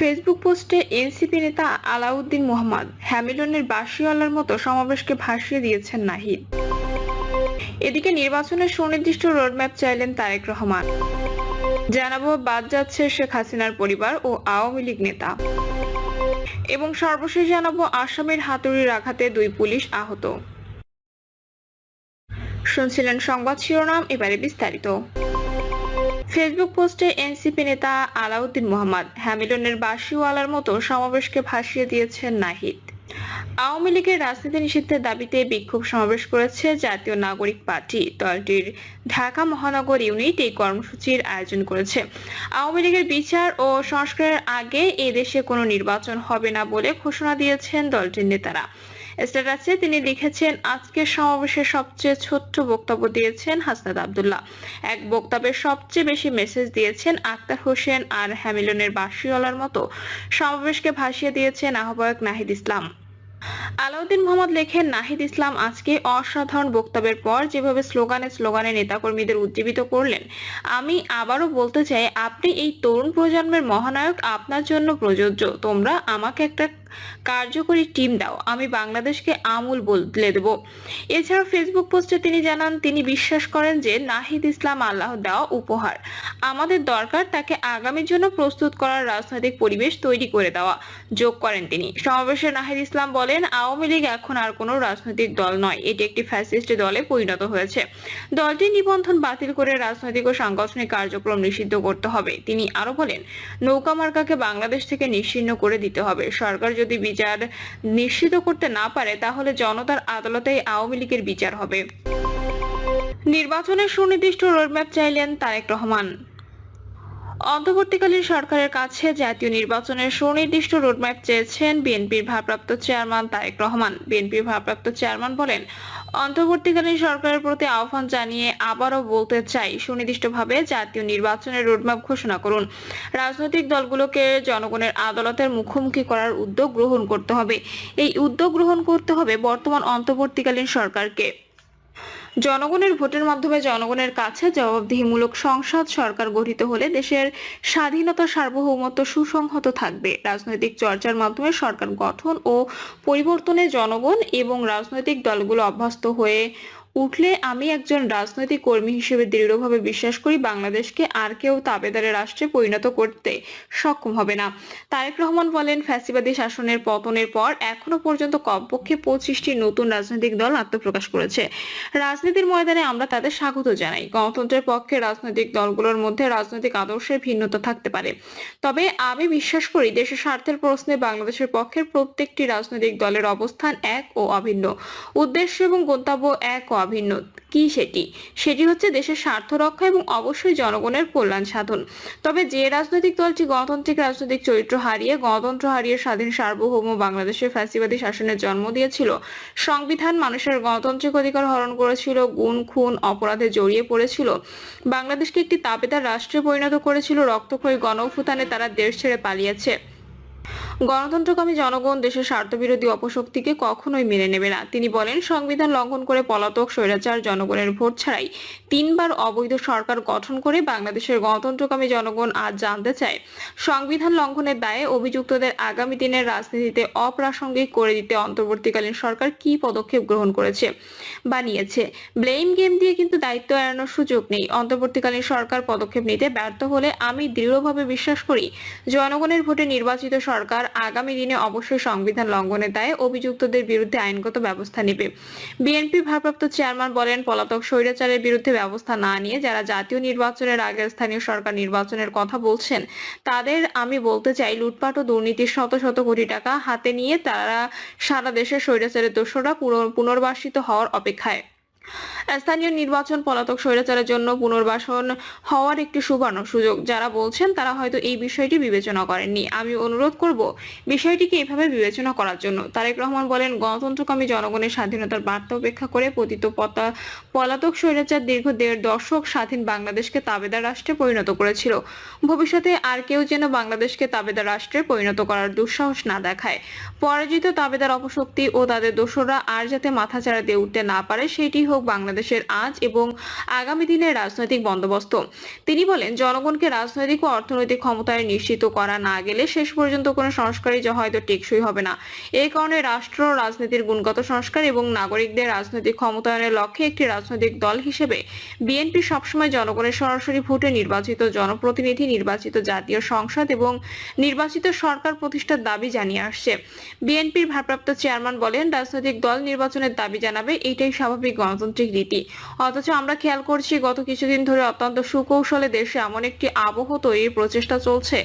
Facebook পোস্টে NCP নেতা আলাউদ্দিন মোহাম্মদ হ্যামিলনের বাসিওয়ালার মতো সমাবেশকে ভাসিয়ে দিয়েছেন নাহিদ। এদিকে নির্বাচনের সুনির্দিষ্ট রোডম্যাপ চাইলেন তারেক রহমান। জানাব, বাদ যাচ্ছে শেখ হাসিনার পরিবার ও আওয়ামী লীগ নেতা। এবং সর্বশেষ জানাব, আসামের হাতুড়ির আঘাতে দুই পুলিশ আহত। শুনছিলেন সংবাদ শিরোনাম, এবারে বিস্তারিত। ফেসবুক পোস্টে এনসিপি নেতা আলাউদ্দিন মোহাম্মদ হ্যামিলনের বাসিওয়ালার মতো সমাবেশকে ভাসিয়ে দিয়েছেন নাহিদ। আওয়ামী লীগের রাজনীতি নিষিদ্ধের দাবিতে বিক্ষোভ সমাবেশ করেছে জাতীয় নাগরিক পার্টি। দলটির ঢাকা মহানগর ইউনিট এই কর্মসূচির আয়োজন করেছে। আওয়ামী লীগের বিচার ও সংস্কারের আগে এদেশে কোনো নির্বাচন হবে না বলে ঘোষণা দিয়েছেন দলটির নেতারা। স্ট্যাটাসে তিনি লিখেছেন, আজকের সমাবেশে সবচেয়ে ছোট্ট বক্তব্য দিয়েছেন হাসনাদ আবদুল্লাহ। এক বক্তব্যে সবচেয়ে বেশি মেসেজ দিয়েছেন আক্তার হোসেন আর হ্যামিলনের বাসিওয়ালার মতো। সমাবেশকে ভাসিয়ে দিয়েছেন আহ্বায়ক নাহিদ ইসলাম। আলাউদ্দিন মোহাম্মদ লেখেন, নাহিদ ইসলাম আজকে অসাধারণ বক্তব্যের পর যেভাবে স্লোগানে স্লোগানে নেতাকর্মীদের উজ্জীবিত করলেন, আমি আবারও বলতে চাই, আপনি এই তরুণ প্রজন্মের মহানায়ক, আপনার জন্য প্রযোজ্য। তোমরা আমাকে একটা কার্যকরী টিম দাও, আমি বাংলাদেশকে আমূল বদলে দেব। এছাড়া ফেসবুক পোস্টে তিনি জানান, তিনি বিশ্বাস করেন যে নাহিদ ইসলাম আল্লাহ দেওয়া উপহার। আমাদের দরকার তাকে আগামীর জন্য প্রস্তুত করার রাজনৈতিক পরিবেশ তৈরি করে দেওয়া। যোগ করেন তিনি। সমাবেশে নাহিদ ইসলাম বলেন আওয়ামী লীগ এখন আর কোনো রাজনৈতিক দল নয়। এটি একটি ফ্যাসিস্ট দলে পরিণত হয়েছে। দলটির নিবন্ধন বাতিল করে রাজনৈতিক ও সাংগঠনিক কার্যক্রম নিষিদ্ধ করতে হবে। তিনি আরও বলেন, নৌকা মার্কাকে বাংলাদেশ থেকে নিশ্চিহ্ন করে দিতে হবে। সরকার যদি বিচার নিশ্চিত করতে না পারে, তাহলে জনতার আদালতে আওয়ামী লীগের বিচার হবে। নির্বাচনের সুনির্দিষ্ট রোডম্যাপ চাইলেন তারেক রহমান। অন্তর্বর্তীকালীন সরকারের কাছে জাতীয় নির্বাচনের সুনির্দিষ্ট রোডম্যাপ চেয়েছেন বিএনপির ভারপ্রাপ্ত চেয়ারম্যান তারেক রহমান। বিএনপির ভারপ্রাপ্ত চেয়ারম্যান বলেন, অন্তর্বর্তীকালীন সরকারের প্রতি আহ্বান জানিয়ে আবারও বলতে চাই, সুনির্দিষ্টভাবে জাতীয় নির্বাচনের রোডম্যাপ ঘোষণা করুন। রাজনৈতিক দলগুলোকে জনগণের আদালতের মুখোমুখি করার উদ্যোগ গ্রহণ করতে হবে। এই উদ্যোগ গ্রহণ করতে হবে বর্তমান অন্তর্বর্তীকালীন সরকারকে। জনগণের ভোটের মাধ্যমে জনগণের কাছে জবাবদিহিমূলক সংসদ সরকার গঠিত হলে দেশের স্বাধীনতা, সার্বভৌমত্ব সুসংহত থাকবে। রাজনৈতিক চর্চার মাধ্যমে সরকার গঠন ও পরিবর্তনে জনগণ এবং রাজনৈতিক দলগুলো অভ্যস্ত হয়ে উঠলে আমি একজন রাজনৈতিক কর্মী হিসেবে দৃঢ়ভাবে বিশ্বাস করি বাংলাদেশকে আর কেউ তাবেদারে রাষ্ট্রে পরিণত করতে সক্ষম হবে না। তারেক রহমান বলেন, ফ্যাসিবাদী শাসনের পতনের পর এখনও পর্যন্ত কমপক্ষে পঁচিশটি নতুন রাজনৈতিক দল আত্মপ্রকাশ করেছে। রাজনীতির ময়দানে আমরা তাদের স্বাগত জানাই। গণতন্ত্রের পক্ষে রাজনৈতিক দলগুলোর মধ্যে রাজনৈতিক আদর্শের ভিন্নতা থাকতে পারে। তবে আমি বিশ্বাস করি, দেশের স্বার্থের প্রশ্নে বাংলাদেশের পক্ষের প্রত্যেকটি রাজনৈতিক দলের অবস্থান এক ও অভিন্ন। উদ্দেশ্য এবং গন্তব্য এক অভিন্ন। কি সেটি? সেটি হচ্ছে দেশের স্বার্থ রক্ষা এবং অবশ্যই জনগণের কল্যাণ সাধন। তবে যে রাজনৈতিক দলটি গণতান্ত্রিক রাজনৈতিক চরিত্র হারিয়ে, গণতন্ত্র হারিয়ে স্বাধীন সার্বভৌম বাংলাদেশের ফ্যাসিবাদী শাসনের জন্ম দিয়েছিল, সংবিধান মানুষের গণতান্ত্রিক অধিকার হরণ করেছিল, গুণ, খুন, অপরাধে জড়িয়ে পড়েছিল। বাংলাদেশকে একটি তাবেদার রাষ্ট্রে পরিণত করেছিল, রক্তক্ষয়ী গণভূতানে তারা দেশ ছেড়ে পালিয়েছে। গণতন্ত্রকামী জনগণ, দেশের স্বার্থবিরোধী অপশক্তিকে কখনোই মেনে নেবে না। তিনি বলেন, সংবিধান লঙ্ঘন করে পলাতক, স্বৈরাচার, জনগণের ভোট ছাড়াই তিনবার অবৈধ সরকার গঠন করে বাংলাদেশের গণতন্ত্রকামী জনগণ আজ জানতে চায় সংবিধান লঙ্ঘনের দায়ে অভিযুক্তদের আগামী দিনের রাজনীতিতে অপ্রাসঙ্গিক করে দিতে অন্তর্বর্তীকালীন সরকার কি পদক্ষেপ গ্রহণ করেছে বানিয়েছে ব্লেম গেম দিয়ে কিন্তু দায়িত্ব এড়ানোর সুযোগ নেই। অন্তর্বর্তীকালীন সরকার পদক্ষেপ নিতে ব্যর্থ হলে আমি দৃঢ়ভাবে বিশ্বাস করি, জনগণের ভোটে নির্বাচিত সরকার আগামী দিনে অবশ্যই সংবিধান লঙ্ঘনের দায়ে অভিযুক্তদের বিরুদ্ধে আইনগত ব্যবস্থা নেবে। বিএনপি ভারপ্রাপ্ত চেয়ারম্যান বলেন, পলাতক স্বৈরাচারের বিরুদ্ধে ব্যবস্থা না নিয়ে যারা জাতীয় নির্বাচনের আগে স্থানীয় সরকার নির্বাচনের কথা বলছেন, তাদের আমি বলতে চাই, লুটপাট ও দুর্নীতির শত শত কোটি টাকা হাতে নিয়ে তারা সারা দেশের স্বৈরাচারের দোষরা পুনর- পুনর্বাসিত হওয়ার অপেক্ষায়। স্থানীয় নির্বাচন পলাতক স্বৈরাচারের জন্য পুনর্বাসন হওয়ার একটি সুবর্ণ সুযোগ। যারা বলছেন, তারা হয়তো এই বিষয়টি বিবেচনা করেননি। আমি অনুরোধ করব বিষয়টিকে এভাবে বিবেচনা করার জন্য। তারেক রহমান বলেন, গণতন্ত্রকামী জনগণের স্বাধীনতার বার্তা উপেক্ষা করে পতিত পতা পলাতক স্বৈরাচার দীর্ঘ দেড় দশক স্বাধীন বাংলাদেশকে তাবেদার রাষ্ট্রে পরিণত করেছিল। ভবিষ্যতে আর কেউ যেন বাংলাদেশকে তাবেদার রাষ্ট্রে পরিণত করার দুঃসাহস না দেখায়। পরাজিত তাবেদার অপশক্তি ও তাদের দোসররা আর যাতে মাথাচাড়া দিয়ে উঠতে না পারে সেটি হোক বাংলাদেশ বাংলাদেশের আজ এবং আগামী দিনের রাজনৈতিক বন্দোবস্ত। তিনি বলেন, জনগণকে রাজনৈতিক ও অর্থনৈতিক ক্ষমতায় নিশ্চিত করা না গেলে শেষ পর্যন্ত কোনো সংস্কারই হয়তো টেকসই হবে না। এই কারণে রাষ্ট্র, রাজনীতির গুণগত সংস্কার এবং নাগরিকদের রাজনৈতিক ক্ষমতায়নের লক্ষ্যে একটি রাজনৈতিক দল হিসেবে বিএনপি সবসময় জনগণের সরাসরি ভোটে নির্বাচিত জনপ্রতিনিধি, নির্বাচিত জাতীয় সংসদ এবং নির্বাচিত সরকার প্রতিষ্ঠার দাবি জানিয়ে আসছে। বিএনপির ভারপ্রাপ্ত চেয়ারম্যান বলেন, রাজনৈতিক দল নির্বাচনের দাবি জানাবে, এটাই স্বাভাবিক গণতান্ত্রিক রীতি অথচ আমরা খেয়াল করছি গত কিছুদিন ধরে অত্যন্ত সুকৌশলে দেশে এমন একটি আবহ তৈরির প্রচেষ্টা চলছে,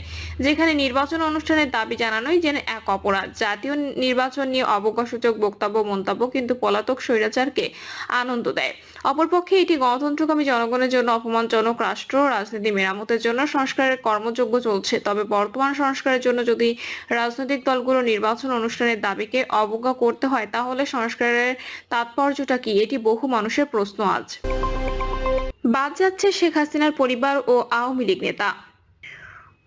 যেখানে নির্বাচন অনুষ্ঠানের দাবি জানানোই যেন এক অপরাধ। জাতীয় নির্বাচন নিয়ে অবজ্ঞাসূচক বক্তব্য মন্তব্য কিন্তু পলাতক স্বৈরাচারকে আনন্দ দেয়। অপরপক্ষে এটি গণতন্ত্রকামী জনগণের জন্য অপমানজনক রাষ্ট্র, রাজনীতি মেরামতের জন্য সংস্কারের কর্মযোগ্য চলছে। তবে বর্তমান সংস্কারের জন্য যদি রাজনৈতিক দলগুলো নির্বাচন অনুষ্ঠানের দাবিকে অবজ্ঞা করতে হয়, তাহলে সংস্কারের তাৎপর্যটা কি? এটি বহু মানুষের প্রশ্ন আজ। বাদ যাচ্ছে শেখ হাসিনার পরিবার ও আওয়ামী লীগ নেতা।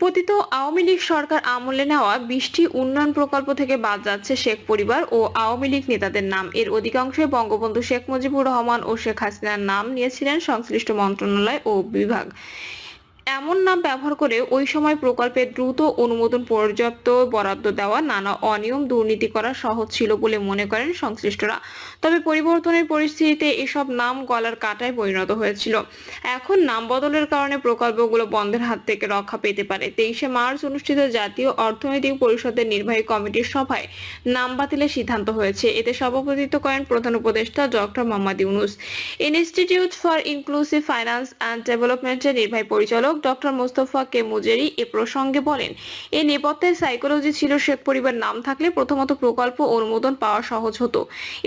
পতিত আওয়ামী লীগ সরকার আমলে নেওয়া বিশটি উন্নয়ন প্রকল্প থেকে বাদ যাচ্ছে শেখ পরিবার ও আওয়ামী লীগ নেতাদের নাম। এর অধিকাংশই বঙ্গবন্ধু শেখ মুজিবুর রহমান ও শেখ হাসিনার নাম নিয়েছিলেন সংশ্লিষ্ট মন্ত্রণালয় ও বিভাগ। এমন নাম ব্যবহার করে ওই সময় প্রকল্পের দ্রুত অনুমোদন পর্যাপ্ত বরাদ্দ দেওয়া নানা অনিয়ম দুর্নীতি করা সহজ ছিল বলে মনে করেন সংশ্লিষ্টরা। তবে পরিবর্তনের পরিস্থিতিতে এসব নাম গলার কাটায় পরিণত হয়েছিল। এখন নাম বদলের কারণে প্রকল্পগুলো বন্ধের হাত থেকে রক্ষা পেতে পারে। তেইশে মার্চ অনুষ্ঠিত জাতীয় অর্থনৈতিক পরিষদের নির্বাহী কমিটির সভায় নাম বাতিলের সিদ্ধান্ত হয়েছে। এতে সভাপতিত্ব করেন প্রধান উপদেষ্টা doctor Mohammad Yunus. Institute for inclusive finance and ডেভেলপমেন্টের নির্বাহী পরিচালক ডক্টর মোস্তফা কে মুজেরি এ প্রসঙ্গে বলেন এই নেপথ্যের সাইকোলজি ছিল শেখ পরিবার নাম থাকলে প্রথমত প্রকল্প অনুমোদন পাওয়া সহজ হতো।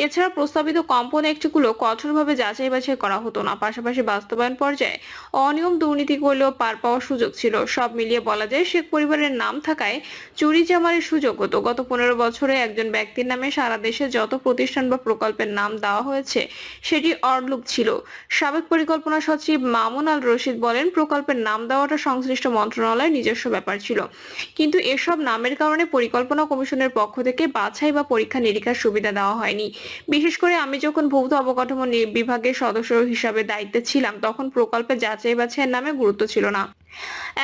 এছাড়া প্রস্তাবিত কম্পোনেন্টগুলো কঠোরভাবে যাচাই বাছাই করা হতো না। পাশাপাশি বাস্তবায়ন পর্যায়ে অনিয়ম দুর্নীতি করলেও পার পাওয়ার সুযোগ ছিল। সব মিলিয়ে বলা যায়, শেখ পরিবারের নাম থাকায় চুরি চামারের সুযোগ হতো। গত পনেরো বছরে একজন ব্যক্তির নামে সারা দেশে যত প্রতিষ্ঠান বা প্রকল্পের নাম দেওয়া হয়েছে, সেটি অর্লুক ছিল। সাবেক পরিকল্পনা সচিব মামুন আল রশিদ বলেন, প্রকল্পের নাম দেওয়াটা সংশ্লিষ্ট মন্ত্রণালয়ের নিজস্ব ব্যাপার ছিল। কিন্তু এসব নামের কারণে পরিকল্পনা কমিশনের পক্ষ থেকে বাছাই বা পরীক্ষা নিরীক্ষার সুবিধা দেওয়া হয়নি। বিশেষ করে আমি যখন ভৌত অবকাঠামো বিভাগের সদস্য হিসাবে দায়িত্বে ছিলাম, তখন প্রকল্পে যাচাই বাছাইয়ের নামে গুরুত্ব ছিল না।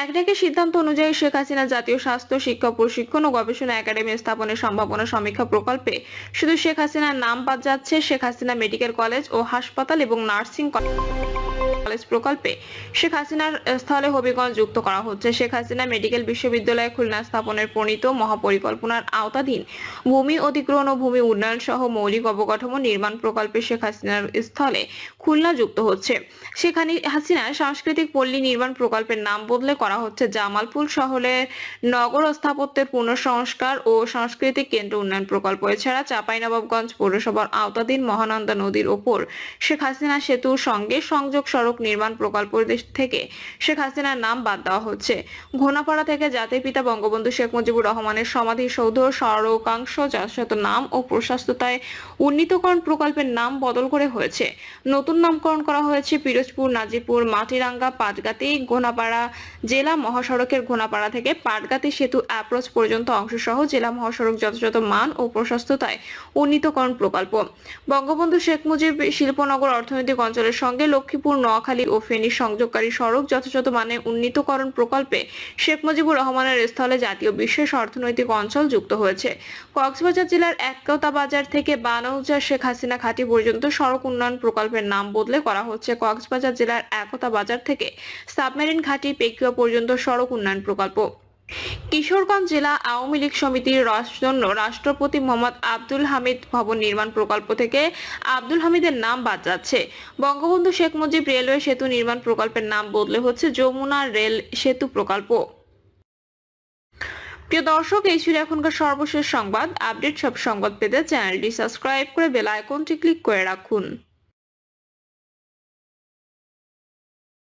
একটাকে সিদ্ধান্ত অনুযায়ী শেখ হাসিনা জাতীয় স্বাস্থ্য, শিক্ষা, প্রশিক্ষণ ও গবেষণা একাডেমি স্থাপনের সম্ভাবনা সমীক্ষা প্রকল্পে শুধু শেখ হাসিনার নাম বাদ যাচ্ছে শেখ হাসিনা মেডিকেল কলেজ ও হাসপাতাল এবং নার্সিং কলেজ। প্রকল্পে শেখ হাসিনার স্থলে হবিগঞ্জ যুক্ত করা হচ্ছে। শেখ হাসিনা মেডিকেল বিশ্ববিদ্যালয় খুলনা স্থাপনের প্রণীত মহাপরিকল্পনার আওতাধীন ভূমি অধিগ্রহণ ও ভূমি উন্নয়ন সহ মৌলিক অবকাঠামো নির্মাণ প্রকল্পে শেখ হাসিনার স্থলে খুলনা যুক্ত হচ্ছে। সেখানে হাসিনা সাংস্কৃতিক পল্লী নির্মাণ প্রকল্পের নাম বদলে করা হচ্ছে জামালপুর শহরের নগর স্থাপত্যের পুনঃসংস্কার ও সাংস্কৃতিক কেন্দ্র উন্নয়ন প্রকল্প। এছাড়া চাঁপাইনবাবগঞ্জ পৌরসভার আওতাধীন মহানন্দা নদীর ওপর শেখ হাসিনা সেতুর সঙ্গে সংযোগ সড়ক নির্মাণ প্রকল্প থেকে শেখ হাসিনার নাম বাদ দেওয়া হচ্ছে। ঘোনাপাড়া থেকে জাতির পিতা বঙ্গবন্ধু শেখ মুজিবুর রহমানের সমাধিসৌধ সড়কাংশ যথাযথ নাম ও প্রশস্ততায় উন্নীতকরণ প্রকল্পের নাম বদল করে হয়েছে। নতুন নামকরণ করা হয়েছে পিরোজপুর, নাজিপুর, মাটিরাঙ্গা, পাটগাতি ঘোনাপাড়া জেলা মহাসড়কের ঘোনাপাড়া থেকে পাটগাতি সেতু অ্যাপ্রোচ পর্যন্ত অংশসহ জেলা মহাসড়ক যথাযথ মান ও প্রশস্ততায় উন্নীতকরণ প্রকল্প। বঙ্গবন্ধু শেখ মুজিব শিল্পনগর অর্থনৈতিক অঞ্চলের সঙ্গে লক্ষ্মীপুর, নোয়াখালী ও ফেনী সংযোগকারী সড়ক যথাযথ মানে উন্নীতকরণ প্রকল্পে শেখ মুজিবুর রহমানের স্থলে জাতীয় বিশেষ অর্থনৈতিক অঞ্চল যুক্ত হয়েছে। কক্সবাজার জেলার একতা বাজার থেকে বানৌজা শেখ হাসিনা খাতি পর্যন্ত সড়ক উন্নয়ন প্রকল্পের নাম বদলে করা হচ্ছে কক্সবাজার জেলার একতা বাজার থেকে সাবমেরিন ঘাটি পেকুয়া পর্যন্ত সড়ক উন্নয়ন প্রকল্প। কিশোরগঞ্জ জেলা আওয়ামী লীগ সমিতির জন্য রাষ্ট্রপতি মোহাম্মদ আব্দুল হামিদ ভবন নির্মাণ প্রকল্প থেকে আব্দুল হামিদের নাম বাদ যাচ্ছে। বঙ্গবন্ধু শেখ মুজিব রেলওয়ে সেতু নির্মাণ প্রকল্পের নাম বদলে হচ্ছে যমুনা রেল সেতু প্রকল্প। প্রিয় দর্শক, এই ছিল এখনকার সর্বশেষ সংবাদ। আপডেট সব সংবাদ পেতে চ্যানেলটি সাবস্ক্রাইব করে বেল আইকনটি ক্লিক করে রাখুন।